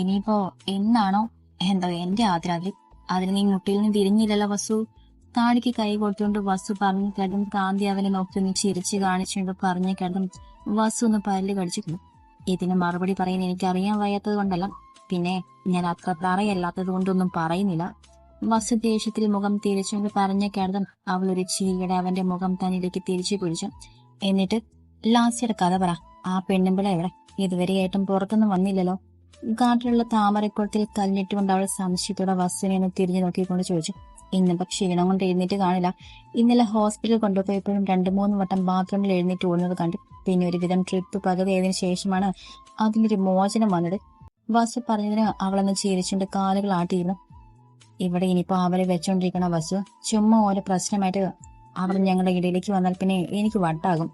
ഇനിയിപ്പോ എന്നാണോ? എന്തോ എന്റെ ആദ്രാതി അതിന് നീ മുട്ടിൽ നിന്ന് തിരിഞ്ഞില്ലല്ലോ വസു. താടിക്ക് കൈ കൊടുത്തുകൊണ്ട് വസു പറഞ്ഞു കിടന്നും കാന്തി അവനെ നോക്കി ചിരിച്ചു കാണിച്ചുകൊണ്ട് പറഞ്ഞു കിടന്നും വസു ഒന്ന് പല്ല് കടിച്ചു ഇതിന് മറുപടി പറയാൻ എനിക്ക് അറിയാൻ വയ്യാത്തത് കൊണ്ടല്ല. പിന്നെ ഞാൻ അത്ര തറയല്ലാത്തത് കൊണ്ടൊന്നും പറയുന്നില്ല. വസു ദേഷ്യത്തിൽ മുഖം തിരിച്ചുകൊണ്ട് പറഞ്ഞ കിടന്നും അവൾ ഒരു ചീകിടെ അവന്റെ മുഖം തന്നിലേക്ക് തിരിച്ചു പിടിച്ചു എന്നിട്ട് ലാസ്യയുടെ കഥ പറ. ആ പെണ്ണുമ്പിള എവിടെ? ഇതുവരെയായിട്ടും പുറത്തൊന്നും വന്നില്ലല്ലോ. കാട്ടിലുള്ള താമരക്കുളത്തിൽ കല്ലിട്ടുകൊണ്ട് അവൾ സംശയത്തോടെ വസ്തുവിനെ ഒന്ന് തിരിഞ്ഞു നോക്കിക്കൊണ്ട് ചോദിച്ചു ഇന്നിപ്പോ ക്ഷീണം കൊണ്ട് എഴുന്നേറ്റ് കാണില്ല. ഇന്നലെ ഹോസ്പിറ്റലിൽ കൊണ്ടുപോയപ്പോഴും രണ്ടു മൂന്ന് വട്ടം ബാത്റൂമിൽ എഴുന്നേറ്റ് ഓടുന്നത് കണ്ടു. പിന്നെ ഒരുവിധം ട്രിപ്പ് പകുതിയായതിനു ശേഷമാണ് അതിനൊരു മോചനം വന്നത്. വസു പറഞ്ഞതിന് അവളൊന്ന് ചിരിച്ചുകൊണ്ട് കാലുകൾ ആട്ടിയിരുന്നു. ഇവിടെ ഇനിയിപ്പോ അവരെ വെച്ചോണ്ടിരിക്കണ വസു. ചുമ്മാ ഓരോ പ്രശ്നമായിട്ട് അവർ ഞങ്ങളുടെ ഇടയിലേക്ക് വന്നാൽ പിന്നെ എനിക്ക് വട്ടാകും.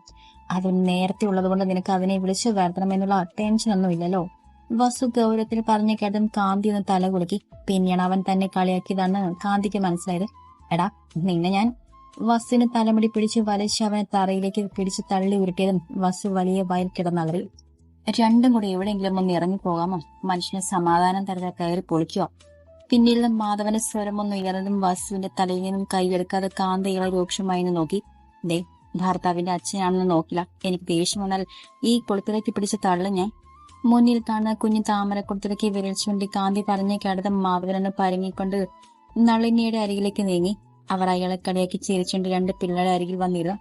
അത് നേരത്തെ ഉള്ളത് കൊണ്ട് നിനക്ക് അതിനെ വിളിച്ചു വരുത്തണമെന്നുള്ള ടെൻഷനൊന്നും ഇല്ലല്ലോ വസു ഗൗരവത്തിൽ പറഞ്ഞ കേട്ടതും കാന്തി ഒന്ന് തല കുലുക്കി. പിന്നെയാണ് അവൻ തന്നെ കളിയാക്കിയതാണ് കാന്തിക്ക് മനസ്സിലായത്. എടാ നിന്നെ ഞാൻ വസുവിന് തലമുടി പിടിച്ച് വലിച്ച് അവനെ തറയിലേക്ക് പിടിച്ച് തള്ളി ഉരുട്ടിയതും വസു വലിയ വയൽ കിടന്നളറി രണ്ടും കൂടെ എവിടെയെങ്കിലും ഒന്ന് ഇറങ്ങി പോകാമോ? മനുഷ്യന് സമാധാനം തരത്തിൽ കയറി പൊളിക്കോ പിന്നീട് മാധവന്റെ സ്വരമൊന്നും ഉയർന്നതും വസുവിന്റെ തലയിൽ നിന്നും കൈയെടുക്കാതെ കാന്തകളെ രൂക്ഷമായി നോക്കി. ദേ ഭർത്താവിന്റെ അച്ഛനാണെന്ന് നോക്കില്ല. എനിക്ക് ദേഷ്യം വന്നാൽ ഈ കൊളുത്തിലേക്ക് പിടിച്ച തള്ളു ഞാൻ മുന്നിൽ കാണുന്ന കുഞ്ഞു താമരക്കുടത്തിലേക്ക് വിരൽ ചൂണ്ടി കാന്തി പറഞ്ഞ കിടന്ന മാധവനെന്ന് പരങ്ങിക്കൊണ്ട് നളിനിയുടെ അരികിലേക്ക് നീങ്ങി. അവർ അയാളെ കളിയാക്കി ചിരിച്ചുകൊണ്ട് രണ്ട് പിള്ളേരെ അരികിൽ വന്നിരുന്നു.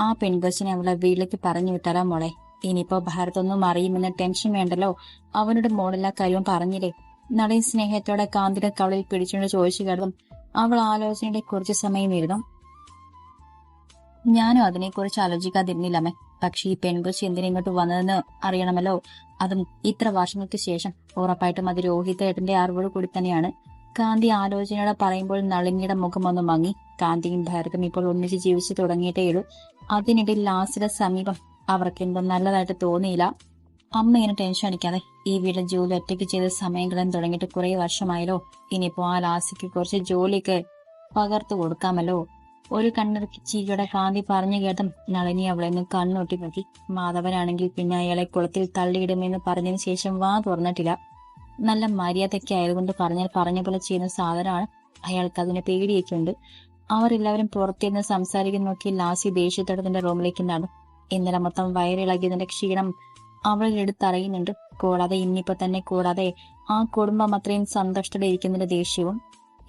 ആ പെൺകൊച്ചിനെ അവളെ വീട്ടിലേക്ക് പറഞ്ഞു വിട്ടാലാ മോളെ. ഇനിയിപ്പോ ഭാരതൊന്നും അറിയുമെന്ന ടെൻഷൻ വേണ്ടല്ലോ. അവനോട് മോളെല്ലാ കാര്യവും പറഞ്ഞില്ലേ. നളിൻ സ്നേഹത്തോടെ കാന്തിയുടെ കവളിൽ പിടിച്ചുകൊണ്ട് ചോദിച്ചു കിടന്നും അവൾ ആലോചനയുടെ കുറച്ച് സമയം ഇരുന്നു. ഞാനും അതിനെക്കുറിച്ച് ആലോചിക്കാതിരുന്നില്ലമ്മേ പക്ഷെ ഈ പെൺകൊച്ചി എന്തിനാ ഇങ്ങോട്ട് വന്നതെന്ന് അറിയണമല്ലോ. അതും ഇത്ര വർഷങ്ങൾക്ക് ശേഷം ഉറപ്പായിട്ടും അത് രോഹിതേട്ടന്റെ അറിവോട് കൂടി തന്നെയാണ്. കാന്തി ആലോചനയോടെ പറയുമ്പോൾ നളിനിയുടെ മുഖം ഒന്ന് മങ്ങി. കാന്തിയും ഭാരതം ഇപ്പോൾ ഒന്നിച്ച് ജീവിച്ചു തുടങ്ങിയിട്ടേയുള്ളൂ അതിനിടയിൽ ലാസ്റ്റിലെ സമീപം അവർക്ക് എന്തോ നല്ലതായിട്ട് തോന്നിയില്ല. അമ്മ ഇങ്ങനെ ടെൻഷൻ അടിക്കാതെ ഈ വീട് ജോലി ഒറ്റയ്ക്ക് ചെയ്ത സമയങ്ങളും തുടങ്ങിയിട്ട് കുറെ വർഷമായല്ലോ. ഇനിയിപ്പോ ആ ലാസിക്ക് കുറച്ച് ജോലിയൊക്കെ പകർത്തു കൊടുക്കാമല്ലോ. ഒരു കണ്ണിറക്കി ചിരിയുടെ കാന്തി പറഞ്ഞു കേട്ടും നളിനി അവളെ നിന്ന് കണ്ണൊട്ടി നോക്കി. മാധവനാണെങ്കിൽ പിന്നെ അയാളെ കുളത്തിൽ തള്ളിയിടുമെന്ന് പറഞ്ഞതിന് ശേഷം വാ തുറന്നിട്ടില്ല. നല്ല മര്യാദയ്ക്ക് ആയതുകൊണ്ട് പറഞ്ഞാൽ പറഞ്ഞ പോലെ ചെയ്യുന്ന സാധനമാണ് അയാൾക്ക് അതിനെ പേടിയൊക്കെ ഉണ്ട് അവരെല്ലാവരും പുറത്തിരുന്ന് സംസാരിക്കുന്ന നോക്കി ലാസി ദേഷ്യത്തോടെ തന്റെ റൂമിലേക്ക് നടന്നു. ഇന്നലെ മൊത്തം വയറിളകിയതിന്റെ ക്ഷീണം അവളിൽ എടുത്തറിയുന്നുണ്ട്. കൂടാതെ ഇന്നിപ്പോ തന്നെ കൂടാതെ ആ കുടുംബം അത്രയും സന്തോഷത്തോടെ ഇരിക്കുന്നതിന്റെ ദേഷ്യവും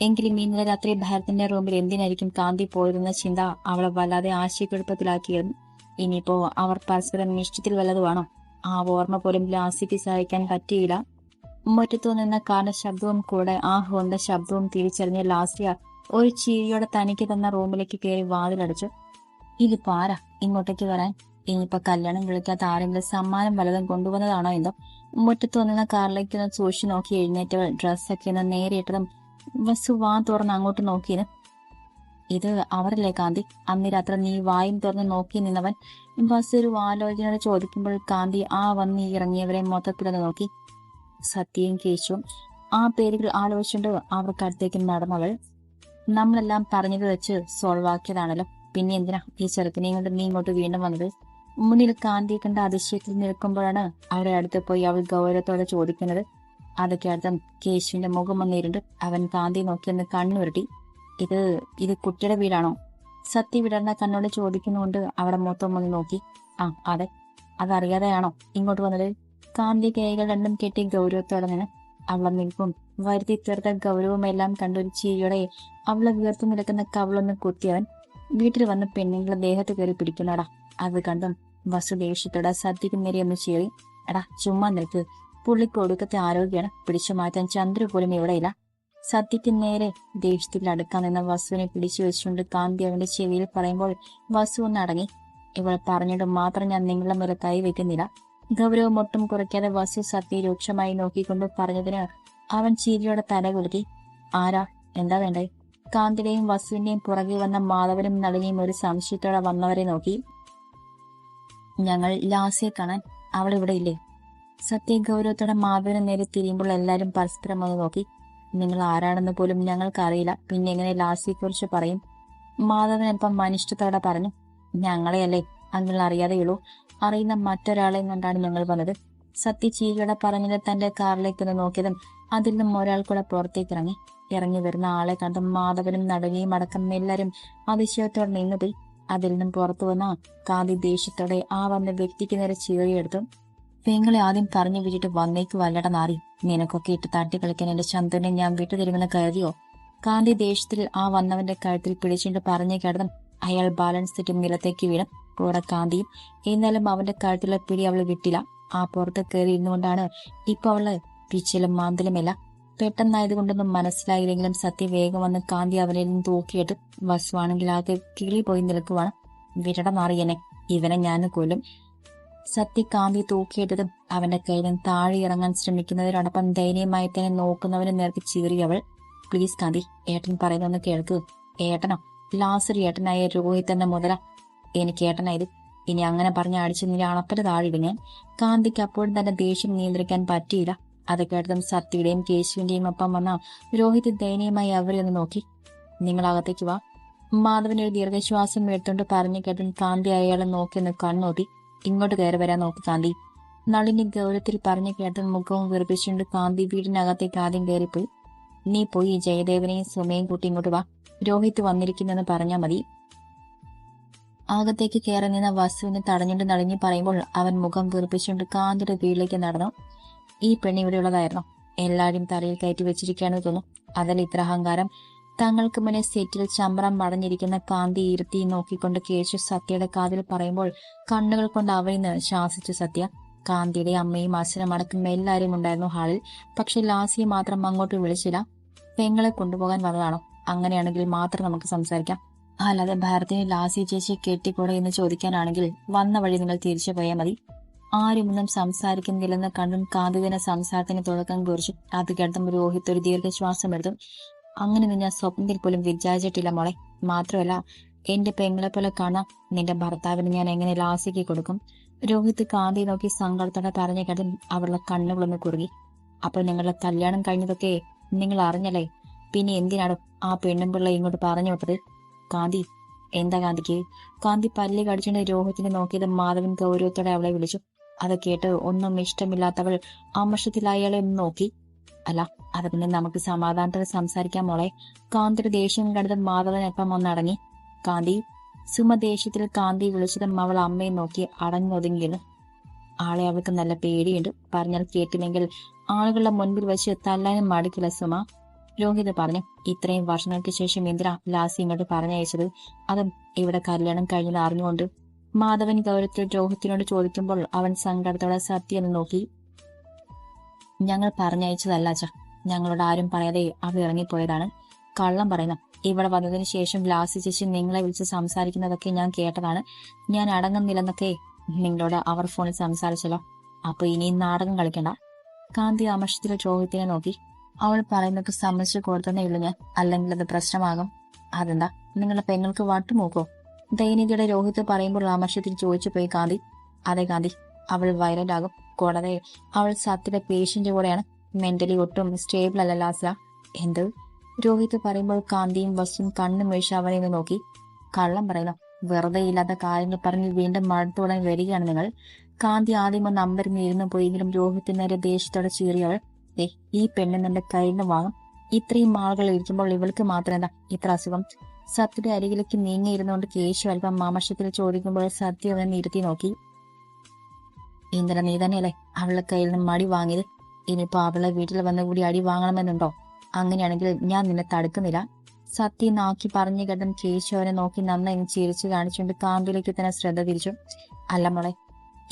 എങ്കിലും ഇന്നലെ രാത്രി ഭാരതന്റെ റൂമിൽ എന്തിനായിരിക്കും കാന്തി പോയതെന്ന ചിന്ത അവളെ വല്ലാതെ ആശയക്കുഴപ്പത്തിലാക്കിയിരുന്നു. ഇനിയിപ്പോ അവർ പരസ്പരം നിശ്ചയത്തിൽ വല്ലതുമാണോ ആ ഓർമ്മ പോലും ലാസിക്ക് സഹായിക്കാൻ പറ്റിയില്ല. മുറ്റത്തു നിന്ന കാറിന്റെ ശബ്ദവും കൂടെ ആ ഹോന്റെ ശബ്ദവും തിരിച്ചറിഞ്ഞ ലാസ്യ ഒരു ചിരിയോടെ തനിക്ക് തന്ന റൂമിലേക്ക് കയറി വാതിലടച്ചു. ഇതിപ്പോ ആരാ ഇങ്ങോട്ടേക്ക് വരാൻ? ഇനിയിപ്പോ കല്യാണം വിളിക്കാത്ത ആരെങ്കിലും സമ്മാനം വല്ലതും കൊണ്ടുവന്നതാണോ എന്തോ? മുറ്റത്തു നിന്ന കാറിലേക്ക് സൂക്ഷിച്ചു നോക്കി എഴുന്നേറ്റവൾ ഡ്രസ്സൊക്കെ ഒന്ന് നേരിട്ടതും വസു വാ തുറന്ന് അങ്ങോട്ട് നോക്കിയത്. ഇത് അവരല്ലേ കാന്തി? അന്ന് രാത്രി നീ വായും തുറന്ന് നോക്കി നിന്നവൻ. വസു ഒരു ആലോചനയോട് ചോദിക്കുമ്പോൾ കാന്തി ആ വന്ന് ഇറങ്ങിയവരെ മൊത്തത്തിലൊന്ന് നോക്കി. സത്യയും കേശുവും ആ പേരുകൾ ആലോചിച്ചുകൊണ്ട് അവർക്കടുത്തേക്ക് നടന്നവൾ നമ്മളെല്ലാം പറഞ്ഞത് വെച്ച് സോൾവ് ആക്കിയതാണല്ലോ. പിന്നെ എന്തിനാ ഈ ചെറുക്കനെയും കൊണ്ട് നീ ഇങ്ങോട്ട് വീണ്ടും വന്നത്? മുന്നിൽ കാന്തിയെ കണ്ട അതിശയത്തിൽ നിൽക്കുമ്പോഴാണ് അവരുടെ അടുത്ത് പോയി അവൾ ഗൗരവത്തോടെ ചോദിക്കുന്നത്. അതൊക്കെ അർത്ഥം കേശുവിന്റെ മുഖം വന്നിരുന്നു അവൻ കാന്തി നോക്കിയൊന്ന് കണ്ണുരുട്ടി. ഇത് ഇത് കുട്ടിയുടെ വീടാണോ? സത്യ വിടർന്ന കണ്ണോട് ചോദിക്കുന്നുകൊണ്ട് അവിടെ മൊത്തം ഒന്ന് നോക്കി. ആ അതെ. അതറിയാതെയാണോ ഇങ്ങോട്ട് വന്നത്? കാന്തി കൈകൾ രണ്ടും കെട്ടി ഗൗരവത്തോടെ നിന്ന് അവളെ നിൽപ്പും വരുത്തി തീർത്ത ഗൗരവം എല്ലാം കണ്ടൊരു ചിരിയോടെ അവളെ വീർത്തു നിൽക്കുന്ന കവളൊന്ന് കുത്തിയവൻ വീട്ടിൽ വന്ന് പെണ്ണുങ്ങളെ ദേഹത്ത് കയറി പിടിക്കുന്നടാ. അത് കണ്ടും വസു ദേഷ്യത്തോടെ സദ്യക്ക് നേരെ ഒന്ന് ചേറി. എടാ ചുമ്മാ നിൽക്ക്. പുള്ളിക്ക് ഒടുക്കത്തെ ആരോഗ്യമാണ് പിടിച്ചു മാറ്റാൻ ചന്ദ്ര പോലും ഇവിടെയില്ല സത്യത്തിൽ നേരെ ദേഷ്യത്തിൽ അടുക്കാൻ നിന്ന വസുവിനെ പിടിച്ചു വെച്ചുകൊണ്ട് കാന്തി അവന്റെ ചെവിയിൽ പറയുമ്പോൾ വസു ഒന്ന് അടങ്ങി. ഇവൾ പറഞ്ഞിട്ട് മാത്രം ഞാൻ നിങ്ങളുടെ മേലെ കൈ വെക്കുന്നില്ല. ഗൗരവം ഒട്ടും കുറയ്ക്കാതെ വസു സത്യ രൂക്ഷമായി നോക്കിക്കൊണ്ട് പറഞ്ഞതിന് അവൻ ചീരിയോടെ തല കുലുക്കി. ആരാ? എന്താ വേണ്ടേ കാന്തിയുടെയും വസുവിന്റെയും പുറകിൽ വന്ന മാധവനും നളിനിയും ഒരു സംശയത്തോടെ വന്നവരെ നോക്കി. ഞങ്ങൾ ലാസിയെ കാണാൻ. അവൾ ഇല്ലേ? സത്യ ഗൗരവത്തോടെ മാധവന് നേരെ തിരിയുമ്പോൾ എല്ലാവരും പരസ്പരം ഒന്ന് നോക്കി. നിങ്ങൾ ആരാണെന്ന് പോലും ഞങ്ങൾക്കറിയില്ല. പിന്നെ എങ്ങനെ ലാസിയെ കുറിച്ച് പറയും? മാധവൻ അല്പം മനിഷ്ഠത്തോടെ പറഞ്ഞു ഞങ്ങളെയല്ലേ? അങ്ങൾ അറിയാതെയുള്ളൂ. അറിയുന്ന മറ്റൊരാളെ കൊണ്ടാണ് ഞങ്ങൾ വന്നത്. സത്യ ചീകയുടെ പറഞ്ഞത് തന്റെ കാറിലേക്ക് ഒന്ന് നോക്കിയതും അതിൽ നിന്നും ഒരാൾ കൂടെ പുറത്തേക്ക് ഇറങ്ങി ഇറങ്ങി വരുന്ന ആളെ കണ്ട് മാധവനും നടുകയും അടക്കം എല്ലാവരും അതിശയത്തോടെ നിന്നുപോയി. അതിൽ നിന്നും പുറത്തു വന്ന കാതി ദേഷ്യത്തോടെ ആ വന്ന വ്യക്തിക്ക് നേരെ ചീറിയെടുത്തു. പെങ്ങളെ ആദ്യം പറഞ്ഞു വിട്ടിട്ട് വന്നേക്ക് വല്ലട നാറി. നിനക്കൊക്കെ ഇട്ട് തട്ടി കളിക്കാൻ എന്റെ ചന്തുനെ ഞാൻ വിട്ടുതരുമെന്ന് കരുതിയോ? കാന്തി ദേഷ്യത്തിൽ ആ വന്നവന്റെ കഴുത്തിൽ പിടിച്ചിട്ട് പറഞ്ഞു കിടന്നും അയാൾ ബാലൻസ് തെറ്റും നിലത്തേക്ക് വീണും. കൂടെ കാന്തിയും എന്നാലും അവന്റെ കഴുത്തിലെ പിടി അവൾ വിട്ടില്ല. ആ പുറത്ത് കയറി ഇരുന്നുകൊണ്ടാണ് ഇപ്പൊ അവൾ പിച്ചിലും മാന്തലുമില്ല പെട്ടെന്നായതുകൊണ്ടൊന്നും മനസ്സിലായില്ലെങ്കിലും സത്യ വേഗം വന്ന് കാന്തി അവനിൽ നിന്ന് തൂക്കിയിട്ട് വസുവാണെങ്കിൽ ആകെ കിളി പോയി നിൽക്കുവാണ്. വിരട മാറിയനെ ഇവനെ ഞാൻ കൊല്ലും. സത്യ തൂക്കിയെടുത്ത് അവന്റെ കയ്യിൽ നിന്ന് താഴെ ഇറങ്ങാൻ ശ്രമിക്കുന്നതിനോടൊപ്പം ദയനീയമായി തന്നെ നോക്കുന്നവന് നേർക്ക് ചീറി അവൾ പ്ലീസ് കാന്തി ഏട്ടൻ പറയുന്നൊന്ന് കേൾക്കൂ. ഏട്ടനോ? ലാസ്റ്റ് ഏട്ടനായ രോഹിത് തന്നെ മുതല. എനിക്ക് ഏട്ടനായത്. ഇനി അങ്ങനെ പറഞ്ഞ അടിച്ച് നീ അണപ്പല താഴെ ഞാൻ കാന്തിക്ക് അപ്പോഴും തന്നെ ദേഷ്യം നിയന്ത്രിക്കാൻ പറ്റിയില്ല. അത് കേട്ടതും സത്യയുടെയും കേശുവിന്റെയും ഒപ്പം വന്ന രോഹിത് ദയനീയമായി അവരെ ഒന്ന് നോക്കി. നിങ്ങൾ അകത്തേക്ക് വാ. മാധവൻ ഒരു ദീർഘശ്വാസം എടുത്തുകൊണ്ട് പറഞ്ഞു കേട്ടും കാന്തി അയാളെ നോക്കി ഒന്ന് കണ്ണോട്ടി ഇങ്ങോട്ട് കയറി വരാൻ നോക്കി കാന്തി. നളിനി ഗൗരവത്തിൽ പറഞ്ഞു കേട്ട മുഖവും വിറപ്പിച്ചുകൊണ്ട് കാന്തി വീടിനകത്തേക്ക് ആദ്യം കയറിപ്പോയി. നീ പോയി ജയദേവനെയും സുമയും കൂട്ടി ഇങ്ങോട്ട് വാ. രോഹിത് വന്നിരിക്കുന്നെന്ന് പറഞ്ഞാൽ മതി. അകത്തേക്ക് കയറി നിന്ന വസുവിനെ തടഞ്ഞുകൊണ്ട് നളിനി പറയുമ്പോൾ അവൻ മുഖം വീർപ്പിച്ചുകൊണ്ട് കാന്തിയുടെ വീട്ടിലേക്ക് നടന്നു. ഈ പെണ്ണ് ഇവിടെയുള്ളതായിരുന്നു. എല്ലാവരും തലയിൽ കയറ്റി വെച്ചിരിക്കുകയാണെന്ന് തോന്നുന്നു. അതിൽ ഇത്ര അഹങ്കാരം. തങ്ങൾക്ക് മുന്നിൽ സെറ്റിൽ ചമ്രം മടഞ്ഞിരിക്കുന്ന കാന്തി ഇരുത്തി നോക്കിക്കൊണ്ട് കേശു സത്യയുടെ കാതിൽ പറയുമ്പോൾ കണ്ണുകൾ കൊണ്ട് അവയിന്ന് ശാസിച്ചു സത്യ. കാന്തിയുടെ അമ്മയും അച്ഛനും അടക്കം എല്ലാവരും ഉണ്ടായിരുന്നു ഹാളിൽ. പക്ഷെ ലാസിയെ മാത്രം അങ്ങോട്ട് വിളിച്ചില്ല. പെങ്ങളെ കൊണ്ടുപോകാൻ വന്നതാണോ? അങ്ങനെയാണെങ്കിൽ മാത്രം നമുക്ക് സംസാരിക്കാം. അല്ലാതെ ഭാരതിനെ ലാസി ചേച്ചി കെട്ടിക്കൂടെ എന്ന് ചോദിക്കാനാണെങ്കിൽ വന്ന വഴി നിങ്ങൾ തിരിച്ചു പോയാൽ മതി. ആരുമൊന്നും സംസാരിക്കുന്നില്ലെന്ന് കണ്ടും കാന്തികനെ സംസാരത്തിന് തുടക്കം കുറിച്ചു അത് കേട്ടും രോഹിത് ഒരു ദീർഘശ്വാസം എടുത്തു. അങ്ങനെ ഞാൻ സ്വപ്നത്തിൽ പോലും വിചാരിച്ചിട്ടില്ല മോളെ. മാത്രമല്ല എന്റെ പെങ്ങളെ പോലെ കാണാം നിന്റെ ഭർത്താവിന് ഞാൻ എങ്ങനെ ലാസിക്കി കൊടുക്കും? രോഹിത് കാന്തി നോക്കി സങ്കടത്തോടെ പറഞ്ഞു കേട്ടും അവളുടെ കണ്ണുകളൊന്ന് കുറുകി. അപ്പോൾ നിങ്ങളുടെ കല്യാണം കഴിഞ്ഞതൊക്കെ നിങ്ങൾ അറിഞ്ഞല്ലേ? പിന്നെ എന്തിനാണ് ആ പെണ്ണും പിള്ള ഇങ്ങോട്ട് പറഞ്ഞു വിട്ടത്? കാന്തി എന്താ കാന്തിക്ക്? കാന്തി പല്ല് കടിച്ചുകൊണ്ട് രോഹിത്തിനെ നോക്കിയത് മാധവൻ ഗൗരവത്തോടെ അവളെ വിളിച്ചു. അത് കേട്ട് ഒന്നും ഇഷ്ടമില്ലാത്തവൾ അമർഷത്തിൽ അയാളെ നോക്കി. അല്ല അത് പിന്നെ നമുക്ക് സമാധാനത്തോടെ സംസാരിക്കാൻ മോളെ. കാന്തിയുടെ ദേഷ്യം കണ്ടത് മാധവനൊപ്പം ഒന്നടങ്ങി. കാന്തി സുമ ദേഷ്യത്തിൽ കാന്തി വിളിച്ചതും അവൾ അമ്മയെ നോക്കി അടങ്ങൊതുങ്ങിയത് ആളെ അവൾക്ക് നല്ല പേടിയുണ്ട്. പറഞ്ഞാൽ കേട്ടില്ലെങ്കിൽ ആളുകളുടെ മുൻപിൽ വെച്ച് തല്ലാനും മടിക്കില്ല സുമ. രോഹിത് പറഞ്ഞു ഇത്രയും വർഷങ്ങൾക്ക് ശേഷം ഇന്ദ്ര ലാസി ഇങ്ങോട്ട് പറഞ്ഞയച്ചത്? അതും ഇവിടെ കല്യാണം കഴിഞ്ഞത് അറിഞ്ഞുകൊണ്ട്. മാധവൻ ഗൗരവത്തിൽ രോഹിത്തിനോട് ചോദിക്കുമ്പോൾ അവൻ സങ്കടത്തോടെ സത്യം നോക്കി. ഞങ്ങൾ പറഞ്ഞയച്ചതല്ല അച്ഛ. ഞങ്ങളോട് ആരും പറയാതെ അവൾ ഇറങ്ങിപ്പോയതാണ്. കള്ളം പറയുന്നു. ഇവിടെ വന്നതിന് ശേഷം ലാസ്റ്റ് ചേച്ചി നിങ്ങളെ വിളിച്ച് സംസാരിക്കുന്നതൊക്കെ ഞാൻ കേട്ടതാണ്. ഞാൻ അടങ്ങുന്നില്ലെന്നൊക്കെ നിങ്ങളോട് അവർ ഫോണിൽ സംസാരിച്ചല്ലോ. അപ്പൊ ഇനി നാടകം കളിക്കണ്ട. കാന്തി അമർഷത്തിലെ രോഹിത്തിനെ നോക്കി. അവൾ പറയുന്നത് സമ്മതിച്ചു കൊടുത്തതേ ഉള്ളൂ ഞാൻ. അല്ലെങ്കിൽ അത് പ്രശ്നമാകും. അതെന്താ? നിങ്ങളുടെ പെങ്ങൾക്ക് വട്ടുമൂക്കോ? ദൈനികയുടെ രോഹിത് പറയുമ്പോൾ അമർഷത്തിൽ ചോദിച്ചു പോയി കാന്തി. അതെ കാന്തി അവൾ വൈറലാകും കൂടാതെ അവൾ സത്യയുടെ പേഷ്യന്റ് കൂടെയാണ് മെന്റലി ഒട്ടും സ്റ്റേബിൾ അല്ല ലാസ എന്ത്? രോഹിത് പറയുമ്പോൾ കാന്തിയും വസും കണ്ണും വീഴ്ച അവനെ നോക്കി. കള്ളം പറയുന്നു. വെറുതെ ഇല്ലാത്ത കാര്യങ്ങൾ പറഞ്ഞ് വീണ്ടും മഴത്തോടെ വരികയാണ് നിങ്ങൾ. കാന്തി ആദ്യം ഒന്ന് അമ്പരന്ന് ഇരുന്ന് പോയെങ്കിലും രോഹിത്തിന് നേരെ ദേഷ്യത്തോടെ ചീറിയവൾ ദേ ഈ പെണ്ണ് നിന്റെ കയ്യിൽ നിന്ന് വാങ്ങും. ഇത്രയും ആളുകൾ ഇരിക്കുമ്പോൾ ഇവൾക്ക് മാത്രം എന്താ ഇത്ര അസുഖം? സത്യയുടെ അരികിലേക്ക് നീങ്ങിയിരുന്നുകൊണ്ട് കേശു അല്പം മാമശത്തിൽ ചോദിക്കുമ്പോൾ സത്യ അവനെ ഇരുത്തി നോക്കി. ഇന്ദ്ര നീ തന്നെയല്ലേ അവളുടെ കയ്യിൽ നിന്നും അടി വാങ്ങിയത്? ഇനിയിപ്പോ അവളെ വീട്ടിൽ വന്ന് കൂടി അടി വാങ്ങണമെന്നുണ്ടോ? അങ്ങനെയാണെങ്കിൽ ഞാൻ നിന്നെ തടുക്കുന്നില്ല. സത്യ നാക്കി പറഞ്ഞു കേട്ടൻ കേശവനെ നോക്കി നന്നായി ചിരിച്ചു കാണിച്ചുകൊണ്ട് കാമ്പിലേക്ക് തന്നെ ശ്രദ്ധ തിരിച്ചു. അല്ല മോളെ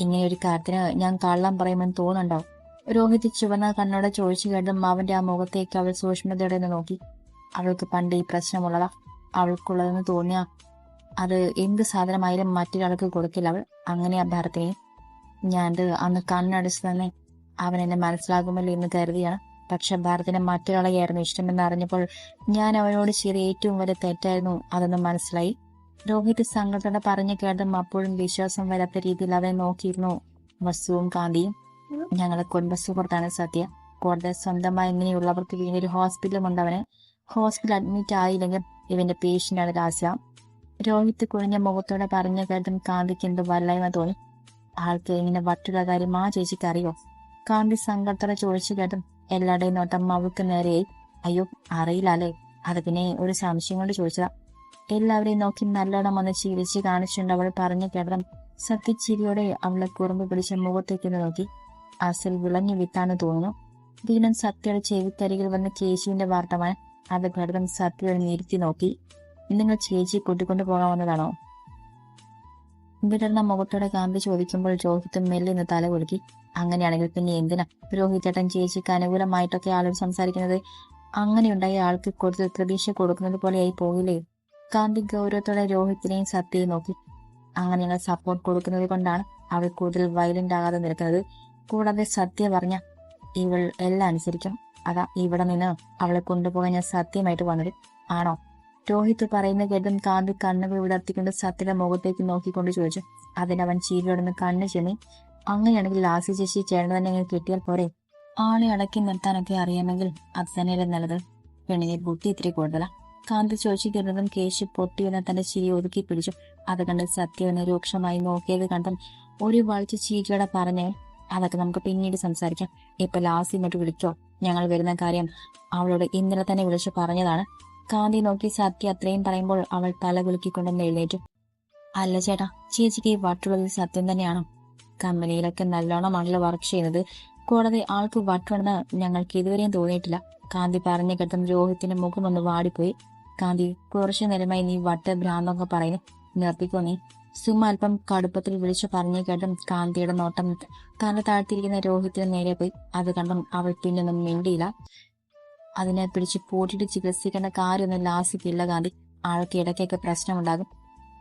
ഇങ്ങനെ ഒരു കാര്യത്തിന് ഞാൻ കള്ളം പറയുമെന്ന് തോന്നുന്നുണ്ടോ? രോഹിത് ചുവന്ന കണ്ണോടെ ചോദിച്ചു കേട്ടും അവന്റെ ആ മുഖത്തേക്ക് അവൾ സൂക്ഷ്മതയോടെ നോക്കി. അവൾക്ക് പണ്ട് ഈ പ്രശ്നമുള്ളതാ. അവൾക്കുള്ളതെന്ന് തോന്നിയ. അത് എന്ത് സാധനമായാലും മറ്റൊരാൾക്ക് കൊടുക്കില്ല അവൾ. അങ്ങനെ ഭരത്തിനെ ഞാനത് അന്ന് കണ്ണടച്ച് തന്നെ അവൻ എന്നെ മനസ്സിലാകുമല്ലോ എന്ന് കരുതിയാണ്. പക്ഷെ ഭരതിനെ മറ്റൊരാളെയായിരുന്നു ഇഷ്ടമെന്ന് അറിഞ്ഞപ്പോൾ ഞാൻ അവനോട് ചെയ്ത ഏറ്റവും വലിയ തെറ്റായിരുന്നു അതെന്ന് മനസ്സിലായി. രോഹിത് സങ്കടത്തോടെ പറഞ്ഞു കേട്ടും അപ്പോഴും വിശ്വാസം വരാത്ത രീതിയിൽ അവനെ നോക്കിയിരുന്നു. വസുവും കാന്തിയും. ഞങ്ങളെ കുടുംബ സുഹൃത്താണ് സത്യ. കൂടുതൽ സ്വന്തമായി ഇങ്ങനെയുള്ളവർക്ക് വേണ്ടി ഒരു ഹോസ്പിറ്റലും അവന്. ഹോസ്പിറ്റൽ അഡ്മിറ്റ് ആയില്ലെങ്കിൽ ഇവന്റെ പേഷ്യന്റാണ് രാസ്യ രോഹിത് കുഴിഞ്ഞ മുഖത്തോടെ പറഞ്ഞു കേട്ടും കാന്തിക്ക് എന്ത് വല്ലായ്മ തോന്നി. ആൾക്ക് ഇങ്ങനെ വട്ടുള്ള കാര്യം ആ ചേച്ചിക്ക് അറിയോ? കാന്തി സങ്കടത്തോടെ ചോദിച്ചു കേട്ടും എല്ലാവരുടെയും നോട്ടം അവൾക്ക് നേരെയായി. അയ്യോ അറിയില്ല അല്ലേ അത് പിന്നെ ഒരു സംശയം കൊണ്ട് ചോദിച്ചതാ. എല്ലാവരെയും നോക്കി നല്ലോണം ഒന്ന് ചിരിച്ച് കാണിച്ചുകൊണ്ട് അവൾ പറഞ്ഞു കേട്ടതും സത്യച്ചിരിയോടെ അവളെ കുറുമ്പ് പിടിച്ച മുഖത്തേക്ക് നോക്കി. അസൽ വിളഞ്ഞു വിത്താന്ന് തോന്നുന്നു. വീണ്ടും സത്യയുടെ ചെവിക്കരികിൽ വന്ന കേശുവിന്റെ വാർത്തമാൻ അത് ഘടകം സത്യയോടെ നിരുത്തി നോക്കി. നിങ്ങൾ ചേച്ചി കൂട്ടിക്കൊണ്ടു പോകാവുന്നതാണോ? വിടർന്ന മുഖത്തോടെ കാന്തി ചോദിക്കുമ്പോൾ രോഹിത് മെല്ലെ നിന്ന് തല കുലുക്കി. അങ്ങനെയാണെങ്കിൽ പിന്നെ എന്തിനാ? രോഹിത് ചേട്ടൻ ചേച്ചിക്ക് അനുകൂലമായിട്ടൊക്കെ ആളോട് സംസാരിക്കുന്നത്. അങ്ങനെയുണ്ടായ ആൾക്ക് കൊടുത്ത് പ്രതീക്ഷ കൊടുക്കുന്നത് പോലെയായി പോകില്ലേ? കാന്തി ഗൗരവത്തോടെ രോഹിത്തിനെയും സത്യയും നോക്കി. അങ്ങനെയുള്ള സപ്പോർട്ട് കൊടുക്കുന്നത് കൊണ്ടാണ് അവൾ കൂടുതൽ വയലന്റ് ആകാതെ നിൽക്കുന്നത്. കൂടാതെ സത്യ പറഞ്ഞ ഇവൾ എല്ലാം അനുസരിക്കും അതാ ഇവിടെ നിന്ന് അവളെ കൊണ്ടുപോകാൻ ഞാൻ സത്യമായിട്ട് വന്നത്. ആണോ? രോഹിത് പറയുന്ന കേട്ടും കാന്തി കണ്ണുകൾ വിടർത്തിക്കൊണ്ട് സത്യയുടെ മുഖത്തേക്ക് നോക്കിക്കൊണ്ട് ചോദിച്ചു. അതിനവൻ ചീരിയോടൊന്ന് കണ്ണു ചെന്നി. അങ്ങനെയാണെങ്കിൽ ലാസി ചേച്ചി ചേട്ടൻ തന്നെ അങ്ങനെ കിട്ടിയാൽ പോരെ? ആളെ അടക്കി നിർത്താനൊക്കെ അറിയാമെങ്കിൽ അത് തന്നെയല്ലേ നല്ലത്. പെണ്ണിനെ ബുദ്ധി ഇത്തിരി കൂടുതലാ. കാന്തി ചോദിച്ചു കയറുന്നതും കേശു പൊട്ടിയെന്ന് തന്റെ ചിരി ഒതുക്കി പിടിച്ചു. അത് കണ്ട് സത്യവനെ രൂക്ഷമായി നോക്കിയത് കണ്ടും ഒരു വളിച്ച് ചീരിയോടെ പറഞ്ഞേ അതൊക്കെ നമുക്ക് പിന്നീട് സംസാരിക്കാം. ഇപ്പൊ ലാസി ഇങ്ങോട്ട് വിളിച്ചോ ഞങ്ങൾ വരുന്ന കാര്യം അവളോട് ഇന്നലെ തന്നെ വിളിച്ചു പറഞ്ഞതാണ്. കാന്തി നോക്കി സത്യ അത്രയും പറയുമ്പോൾ അവൾ തല കുലുക്കിക്കൊണ്ടെന്ന് എഴുന്നേറ്റു. അല്ല ചേട്ടാ ചേച്ചിക്ക് ഈ വട്ടുള്ളത് സത്യം തന്നെയാണോ. കമ്പനിയിലൊക്കെ നല്ലോണമാണല്ലോ വർക്ക് ചെയ്യുന്നത്. കൂടാതെ ആൾക്ക് വട്ടുണ്ടെന്ന് ഞങ്ങൾക്ക് ഇതുവരെയും തോന്നിയിട്ടില്ല. കാന്തി പറഞ്ഞു കേട്ടും രോഹിത്തിന്റെ മുഖം ഒന്ന് വാടിപ്പോയി. കാന്തി കുറച്ചു നേരമായി നീ വട്ട് ഭ്രാന്തൊക്കെ പറയുന്നു. നിർത്തിക്കോ നീ. സുമ അല്പം കടുപ്പത്തിൽ വിളിച്ചു പറഞ്ഞു കേട്ടും കാന്തിയുടെ നോട്ടം തല താഴ്ത്തിയിരിക്കുന്ന രോഹിത്തിന് നേരെ പോയി. അത് കണ്ടും അവൾ പിന്നൊന്നും മിണ്ടിയില്ല. അതിനെ പിടിച്ച് പൂട്ടിട്ട് ചികിത്സിക്കേണ്ട കാര്യമൊന്നും ലാസിക്കില്ല ഗാന്ധി. ആൾക്ക് ഇടയ്ക്കൊക്കെ പ്രശ്നമുണ്ടാകും.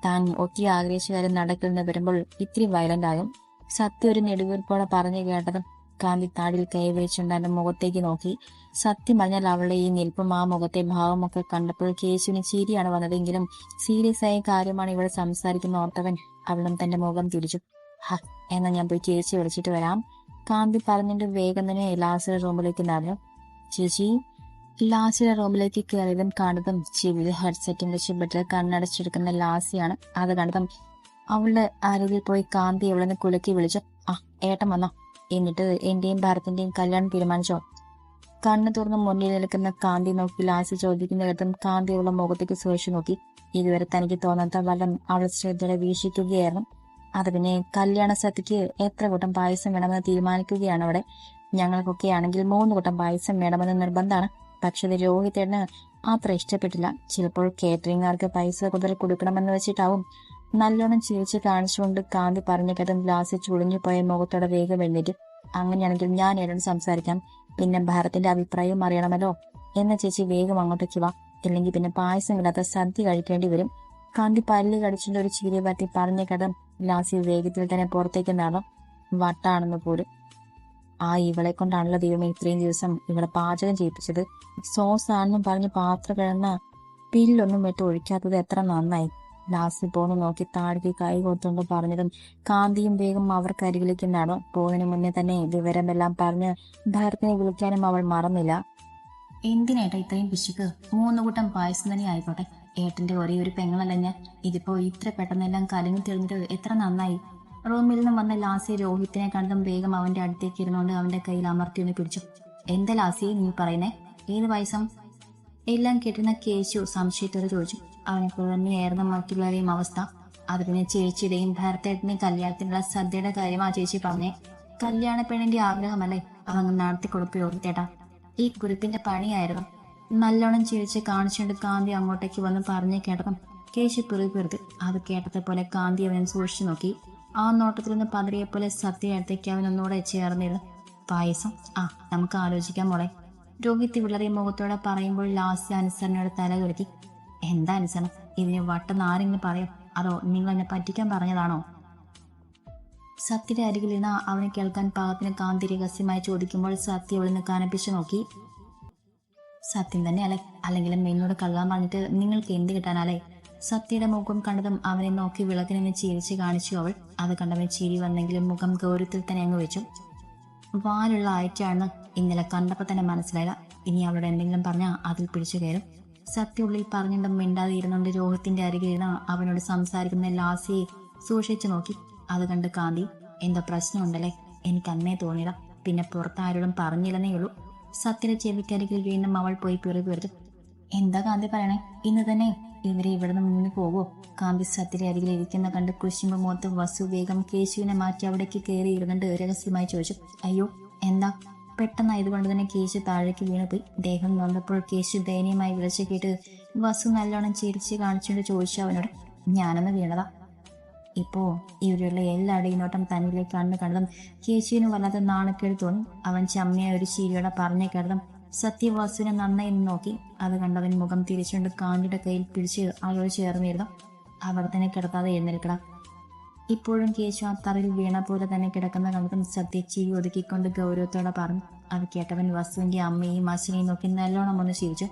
താൻ ഒത്തിരി ആഗ്രഹിച്ച കാര്യം നടക്കില്ലെന്ന് വരുമ്പോൾ ഇത്തിരി വയലന്റ് ആകും. സത്യ ഒരു നെടുവീർപ്പോടെ പറഞ്ഞു കേട്ടതും ഗാന്ധി താടിൽ കൈവച്ചുകൊണ്ട് അവന്റെ മുഖത്തേക്ക് നോക്കി. സത്യം പറഞ്ഞാൽ അവളുടെ ഈ നിൽപ്പും ആ മുഖത്തെ ഭാവമൊക്കെ കണ്ടപ്പോൾ കേശുവിന് ചിരിയാണ് വന്നതെങ്കിലും സീരിയസ് ആയ കാര്യമാണ് ഇവിടെ സംസാരിക്കുന്ന ഓർത്തവൻ അവളും തന്റെ മുഖം തിരിച്ചു. ഹ എന്നാ ഞാൻ പോയി ചേച്ചി വിളിച്ചിട്ട് വരാം. കാന്തി പറഞ്ഞിട്ട് വേഗം തന്നെ ലാസിയുടെ റൂമിലേക്ക് നടന്നു. ചേച്ചി ലാസിയുടെ റൂമിലേക്ക് കയറിയതും കണ്ടതും ചെവിയിൽ ഹെഡ്സെറ്റും വെച്ച് ബെഡിൽ കണ്ണടച്ചെടുക്കുന്ന ലാസിയാണ് അത് കണ്ടതും അവളുടെ അരികിൽ പോയി കാന്തി അവളെന്ന് കുലുക്കി വിളിച്ചു. ആ ഏട്ടൻ വന്നോ. എന്നിട്ട് എന്റെയും ഭരത്തിന്റെയും കല്യാണം തീരുമാനിച്ചോ. കണ്ണു തുറന്ന് മുന്നിൽ നിൽക്കുന്ന കാന്തി നോക്കി ലാസി ചോദിക്കുന്ന കേട്ടും കാന്തി അവളുടെ മുഖത്തേക്ക് സൂക്ഷിച്ചു നോക്കി. ഇതുവരെ തനിക്ക് തോന്നാത്ത വല്ലം അവൾ ശ്രദ്ധയോടെ വീക്ഷിക്കുകയായിരുന്നു അത് പിന്നെ കല്യാണ സദ്യക്ക് എത്ര കൂട്ടം പായസം വേണമെന്ന് തീരുമാനിക്കുകയാണ് അവിടെ. ഞങ്ങൾക്കൊക്കെ ആണെങ്കിൽ മൂന്ന് കൂട്ടം പായസം വേണമെന്ന് നിർബന്ധമാണ്. പക്ഷെ രോഹിതേട്ടന് അത്ര ഇഷ്ടപ്പെട്ടില്ല. ചിലപ്പോൾ കേറ്ററിംഗുകാർക്ക് പൈസ കൂടുതൽ കൊടുക്കണമെന്ന് വെച്ചിട്ടാവും നല്ലോണം ചിരിച്ച് കാണിച്ചുകൊണ്ട് കാന്തി പറഞ്ഞ കഥം ഗ്ലാസ് ചുളിഞ്ഞു പോയ മുഖത്തോടെ വേഗം എഴുന്നേറ്റ്. അങ്ങനെയാണെങ്കിൽ ഞാൻ എന്നോട് സംസാരിക്കാം. പിന്നെ ഭാരത്തിന്റെ അഭിപ്രായവും അറിയണമല്ലോ എന്ന ചേച്ചി വേഗം അങ്ങോട്ടേക്ക് വാ. ഇല്ലെങ്കിൽ പിന്നെ പായസം ഇല്ലാത്ത സദ്യ കഴിക്കേണ്ടി വരും. കാന്തി പല്ല് കടിച്ചിട്ട് ഒരു ചിരി പറ്റി പറഞ്ഞ കഥം ലാസി വേഗത്തിൽ തന്നെ പുറത്തേക്ക് നടന്നു. വട്ടാണെന്ന് പോലും. ആ ഇവളെ കൊണ്ടാണല്ലോ ദൈവമേ ഇത്രയും ദിവസം ഇവളെ പാചകം ചെയ്യിപ്പിച്ചത്? സോസ് ആണെന്നും പറഞ്ഞ് പാത്രം കിഴന്ന പില്ലൊന്നും വിട്ട് ഒഴിക്കാത്തത് എത്ര നന്നായി. ലാസ്റ്റ് പോന്ന് നോക്കി താഴേക്ക് കൈ കൊത്തുകൊണ്ട് പറഞ്ഞതും കാന്തിയും വേഗം അവർക്കരികിലേക്ക് നടന്നു. പോകുന്നതിന് മുന്നേ തന്നെ വിവരമെല്ലാം പറഞ്ഞ് ഭരത്തിനെ വിളിക്കാനും അവൾ മറന്നില്ല. എന്തിനേട്ടാ ഇത്രയും പിശുക്ക്? മൂന്ന് കൂട്ടം പായസം തന്നെ ആയിക്കോട്ടെ. ഏട്ടന്റെ ഒരേ ഒരു പെങ്ങളല്ല ഞാൻ. ഇതിപ്പോ ഇത്ര പെട്ടെന്നെല്ലാം കലങ്ങി തെളിഞ്ഞിട്ട് എത്ര നന്നായി. റൂമിൽ നിന്നും വന്ന ലാസി രോഹിത്തിനെ കണ്ടും വേഗം അവന്റെ അടുത്തേക്ക് ഇരുന്നുകൊണ്ട് അവന്റെ കയ്യിൽ അമർത്തി ഒന്ന് പിടിച്ചു. എന്താ ലാസി നീ പറയുന്നേ? ഏത് വയസ്സം എല്ലാം കേട്ടിരുന്ന കേശു സംശയത്തോടെ ചോദിച്ചു. അവനെ തന്നെയായിരുന്നു മറ്റുള്ളവരെയും അവസ്ഥ. അത് പിന്നെ ചേച്ചിയുടെയും ഭരത്തേട്ടന്റെയും കല്യാണത്തിനുള്ള സദ്യയുടെ കാര്യം ആ ചേച്ചി പറഞ്ഞേ. കല്യാണ പെണ്ണിന്റെ ആഗ്രഹമല്ലേ? അവങ്ങ് നടത്തി കൊടുപ്പ് ഓർത്തേട്ടാ ഈ കുരുപ്പിന്റെ പണിയായിരുന്നു. നല്ലോണം ചിരിച്ച് കാണിച്ചുകൊണ്ട് കാന്തി അങ്ങോട്ടേക്ക് വന്ന് പറഞ്ഞു കേട്ടതും കേശു പിറുപിറുത്ത് അത് കേട്ടത് പോലെ കാന്തി അവനെ സൂക്ഷിച്ചു നോക്കി. ആ നോട്ടത്തിൽ നിന്ന് പതിരിയെ പോലെ സത്യ അടുത്തേക്ക് അവൻ ഒന്നുകൂടെ ചേർന്നിരുന്നു. പായസം? ആ നമുക്ക് ആലോചിക്കാം മോളെ. രോഹിത് വിളറിയ മുഖത്തോടെ പറയുമ്പോൾ ലാസ്റ്റ് അനുസരണയുടെ തല കുലുക്കി എന്താ അനുസരണം? ഇതിന് വട്ടെന്ന് ആരെങ്കിലും പറയും? അതോ നിങ്ങൾ എന്നെ പറ്റിക്കാൻ പറഞ്ഞതാണോ? സത്യയുടെ അരികിൽ നിന്ന് അവനെ കേൾക്കാൻ പാകത്തിന് കാന്തി രഹസ്യമായി ചോദിക്കുമ്പോൾ സത്യ അവളിൽ നിന്ന് നോക്കി. സത്യം തന്നെ അല്ലെ അല്ലെങ്കിലും എന്നോട് കള്ളാൻ പറഞ്ഞിട്ട് നിങ്ങൾക്ക് എന്ത് കിട്ടാനല്ലേ സത്യയുടെ മുഖം കണ്ടതും അവനെ നോക്കി വിളക്കിൽ നിന്ന് ചിരിച്ച് കാണിച്ചു അവൾ. അത് കണ്ടവൻ ചിരി വന്നെങ്കിലും മുഖം ഗൗരവത്തിൽ തന്നെ അങ്ങ് വെച്ചു. വാലുള്ള ആയിട്ടാണെന്ന് ഇന്നലെ കണ്ടപ്പോൾ തന്നെ മനസ്സിലായില്ല ഇനി അവളോട് എന്തെങ്കിലും പറഞ്ഞാൽ അതിൽ പിടിച്ചു കയറും. സത്യ ഉള്ളിൽ പറഞ്ഞിട്ടും മിണ്ടാതെ ഇരുന്നുകൊണ്ട് രോഹിത്തിന്റെ അരികിലിരുന്ന് അവനോട് സംസാരിക്കുന്ന ലാസിയെ സൂക്ഷിച്ചു നോക്കി. അത് കണ്ട് കാന്തി എന്തോ പ്രശ്നമുണ്ടല്ലേ? എനിക്ക് അന്നേ തോന്നിയതാ. പിന്നെ പുറത്താരോടും പറഞ്ഞില്ലെന്നേ ഉള്ളൂ. സത്യയുടെ ചെവിക്കരികിൽ വീണ്ടും അവൾ പോയി പിറകു വരുത്തും എന്താ കാന്തി പറയണേ? ഇന്ന് തന്നെ ഇവരെ ഇവിടുന്ന് മുന്നിൽ പോകോ കാമ്പിസ് സത്യയുടെ അരികിൽ ഇരിക്കുന്ന കണ്ട് കുശിമ്പ മുഖത്ത് വസു വേഗം കേശുവിനെ മാറ്റി അവിടേക്ക് കയറി ഇരുന്നുണ്ട് രഹസ്യമായി ചോദിച്ചു അയ്യോ എന്താ? പെട്ടെന്നായതുകൊണ്ട് തന്നെ കേശു താഴേക്ക് വീണുപോയി. ദേഹം വന്നപ്പോൾ കേശു ദയനീയമായി വിളിച്ചു കേട്ട് വസു നല്ലോണം ചിരിച്ച് കാണിച്ചുകൊണ്ട് ചോദിച്ചു അവനോട് ഞാനൊന്ന് വീണതാ? ഇപ്പോ ഇവിടെയുള്ള എല്ലാ അടിയിനോട്ടം തന്നിലേക്ക് കണ്ണു കണ്ടതും കേശുവിന് വല്ലാത്ത നാണക്കേട് തോന്നി. അവൻ ചമ്മിയായ ഒരു ശീലിയോടെ പറഞ്ഞു കേട്ടതും സത്യവാസുവിനെ നന്നായി നോക്കി അത് കണ്ടവൻ മുഖം തിരിച്ചുകൊണ്ട് കാഞ്ഞിയുടെ കയ്യിൽ പിടിച്ച് അവളോട് ചേർന്നിരുന്നു. അവർ തന്നെ കിടത്താതെ എഴുന്നേൽക്കണം ഇപ്പോഴും കേശു ആ തറയിൽ വീണ പോലെ തന്നെ കിടക്കുന്ന കണ്ടതും സത്യ ചിരി ഒതുക്കിക്കൊണ്ട് ഗൗരവത്തോടെ പറഞ്ഞു. അത് കേട്ടവൻ വസുവിന്റെ അമ്മയും അച്ഛനെയും നോക്കി നല്ലോണം ഒന്ന് ചിരിച്ചു.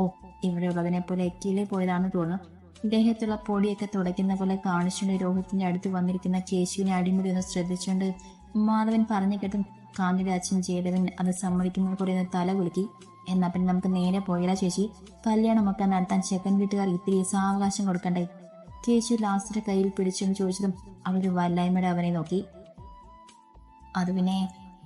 ഓ ഇവിടെയുള്ളതിനെ പോലെ എക്കിയിലേ പോയതാണ് തോന്നുന്നു. ഇദ്ദേഹത്തുള്ള പൊടിയൊക്കെ തുടയ്ക്കുന്ന പോലെ കാണിച്ചുകൊണ്ട് രോഹിത്തിന്റെ അടുത്ത് വന്നിരിക്കുന്ന കേശുവിനെ അടിമുടി ഒന്ന് ശ്രദ്ധിച്ചുകൊണ്ട് മാധവൻ പറഞ്ഞു കേട്ടും. കാന്തിയുടെ അച്ഛൻ ചെയ്തതിന് അത് സമ്മതിക്കുന്ന കൂടെ തല കുലുക്കി. എന്നാ പിന്നെ നമുക്ക് നേരെ പോയില്ല ചേച്ചി. കല്യാണമൊക്കെ നടത്താൻ ചെക്കൻ വീട്ടുകാർ ഇത്തിരി സാവകാശം കൊടുക്കണ്ടേ? ചേച്ചി ലാസ്റ്റിന്റെ കയ്യിൽ പിടിച്ചെന്ന് ചോദിച്ചതും അവർ വല്ലായ്മയുടെ അവനെ നോക്കി. അത് പിന്നെ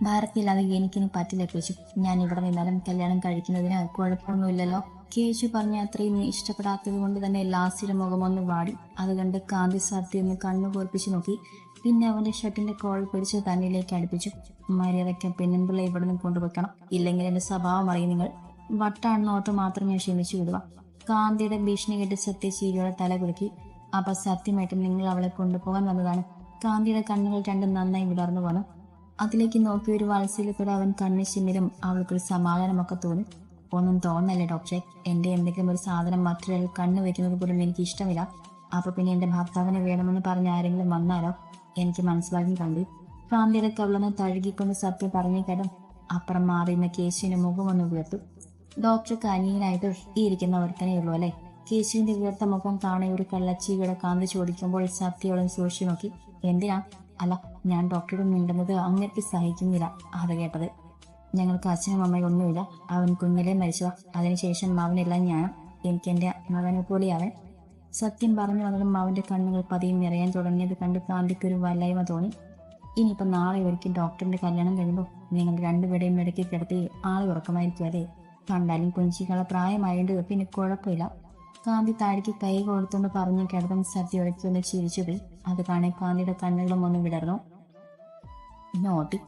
ഭാരത്തില്ലാതെ എനിക്കിനി പറ്റില്ല കേശു. ഞാൻ ഇവിടെ നിന്നാലും കല്യാണം കഴിക്കുന്നതിന് കുഴപ്പമൊന്നുമില്ലല്ലോ. കേശു പറഞ്ഞ അത്രയും ഇഷ്ടപ്പെടാത്തത് കൊണ്ട് തന്നെ ലാസിയുടെ മുഖമൊന്ന് വാടി. അത് കണ്ട് കാന്തി സാർത്തി ഒന്ന് കണ്ണു കോർപ്പിച്ച് നോക്കി. പിന്നെ അവന്റെ ഷർട്ടിന്റെ കോൾ പിടിച്ച് തന്നിലേക്ക് അടുപ്പിച്ചു. മര്യാദയ്ക്ക് പെണ്ണുമ്പിള്ള ഇവിടെ നിന്ന് കൊണ്ടുവെക്കണം ഇല്ലെങ്കിൽ എന്റെ സ്വഭാവം അറിയും നിങ്ങൾ. വട്ടാണെന്ന് ഓർത്ത് മാത്രം ഞാൻ ക്ഷമിച്ചു വിടുക. കാന്തിയുടെ ഭീഷണി കേട്ട് സത്യ ചീരിയുടെ തല കുലുക്കി. അപ്പൊ സത്യമായിട്ടും നിങ്ങൾ അവളെ കൊണ്ടുപോകാൻ വന്നതാണ്. കാന്തിയുടെ കണ്ണുകൾ രണ്ടും നന്നായി വിടർന്നു പോന്നു. അതിലേക്ക് നോക്കി ഒരു വാത്സല്യത്തോടെ അവൻ കണ്ണു ചിമ്മിലും അവൾക്കൊരു സമാധാനമൊക്കെ തോന്നി. ഒന്നും തോന്നല്ലേ ഡോക്ടറെ. എന്റെ എന്തെങ്കിലും ഒരു സാധനം മറ്റൊരാൾ കണ്ണു വയ്ക്കുന്നത് പോലും എനിക്ക് ഇഷ്ടമില്ല. അപ്പൊ പിന്നെ എന്റെ ഭർത്താവിനെ വേണമെന്ന് പറഞ്ഞ ആരെങ്കിലും വന്നാലോ? എനിക്ക് മനസ്സിലാക്കി കണ്ടു. ക്രാന്തിയുടെ കവളന്ന് തഴുകിക്കൊണ്ട് സത്യം പറഞ്ഞു അപ്പുറം മാറിയുന്ന കേശുവിന്റെ മുഖം ഒന്ന് ഉയർത്തു. ഡോക്ടർക്ക് അനിയനായിട്ട് ഈ ഇരിക്കുന്ന ഒരുത്തനേ ഉള്ളൂ അല്ലേ? കേശുവിന്റെ വീർത്ത മുഖം കാണെ ഒരു കള്ളച്ചീവിടെ കാന്തി ചോദിക്കുമ്പോൾ സത്യയോളം സൂക്ഷിച്ചു നോക്കി. എന്തിനാ? അല്ല ഞാൻ ഡോക്ടറോട് മിണ്ടുന്നത് അങ്ങേക്ക് സഹിക്കുന്നില്ല. അത് കേട്ടത് ഞങ്ങൾക്ക് അച്ഛനും അമ്മയും ഒന്നുമില്ല. അവൻ കുഞ്ഞിലെ മരിച്ചതാ അതിനുശേഷം മാവനെല്ലാം ഞാൻ എനിക്ക് എന്റെ മകനെ പോലെയാവൻ സത്യം പറഞ്ഞു വന്നതും മാവന്റെ കണ്ണുകൾ പതിയും നിറയാൻ തുടങ്ങിയത് കണ്ട് കാന്തിക്ക് ഒരു വല്ലായ്മ തോന്നി. ഇനിയിപ്പോൾ നാളെ ഒരിക്കൽ ഡോക്ടറിന്റെ കല്യാണം കഴിയുമ്പോൾ നിങ്ങൾ രണ്ടുപേരെയും ഇടയ്ക്ക് കിടത്തി ആളെ ഉറക്കമായിരിക്കും അല്ലേ? കണ്ടാലും കുഞ്ചികളെ പ്രായമായത് പിന്നെ കുഴപ്പമില്ല. കാന്തി താഴേക്ക് കൈ കൊടുത്തുകൊണ്ട് പറഞ്ഞു കിടത്തും സത്യം ഒഴിച്ചൊന്ന് ചിരിച്ചു. ചിരിച്ചുപോയി അത് കാണെ കാന്തിയുടെ കണ്ണുകളും ഒന്നും വിടർന്നു. നോട്ടി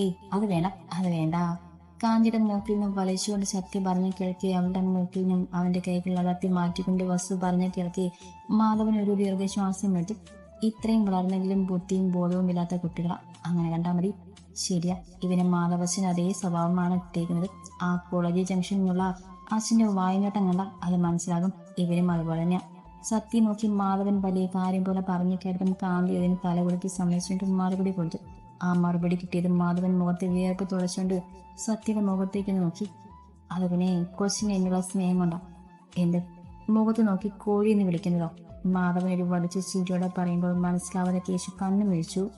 ഏയ് അത് വേണം അത് വേണ്ട. കാന്തിയുടെ മൂക്കിൽ നിന്നും വലിച്ചുകൊണ്ട് ശക്തി പറഞ്ഞു കിഴക്കി അവന്റെ മൂക്കിൽ നിന്നും അവന്റെ കൈകൾ അടർത്തി മാറ്റിക്കൊണ്ട് വസ്തു പറഞ്ഞു കിഴക്കി മാധവൻ ഒരു ദീർഘശ്വാസം വിട്ടു. ഇത്രയും വളർന്നെങ്കിലും ബുദ്ധിയും ബോധവും ഇല്ലാത്ത കുട്ടികളാ. അങ്ങനെ കണ്ടാൽ മതി. ശരിയാ ഇവന് മാധവശന് അതേ സ്വഭാവമാണ് ഇട്ടേക്കുന്നത് ആ കോളേജ് ജംഗ്ഷനിലുള്ള അച്ഛന്റെ വായനോട്ടം കണ്ട അത് മനസ്സിലാകും. ഇവരും അതുപോലെ തന്നെയാ. സത്യം നോക്കി മാധവൻ വലിയ കാര്യം പോലെ പറഞ്ഞു കേട്ടതും കാന്തി അതിന് തലകുലുക്കി സമ്മതിച്ചുകൊണ്ട് മറുപടി കൊടുത്തു. ആ മറുപടി കിട്ടിയത് മാധവൻ മുഖത്തെ വിയർപ്പ് തുളച്ചുകൊണ്ട് സത്യയുടെ മുഖത്തേക്ക് നോക്കി. അത് പിന്നെ കൊച്ചിന് എന്നുള്ള സ്നേഹം കൊണ്ടാ എന്റെ മുഖത്ത് നോക്കി കോഴി എന്ന് വിളിക്കുന്നതോ? മാധവൻ ഒരു വടിച്ച ചിരിയോടെ പറയുമ്പോൾ മനസ്സിലാവാതെ കേശു കണ്ണു വീഴ്ചു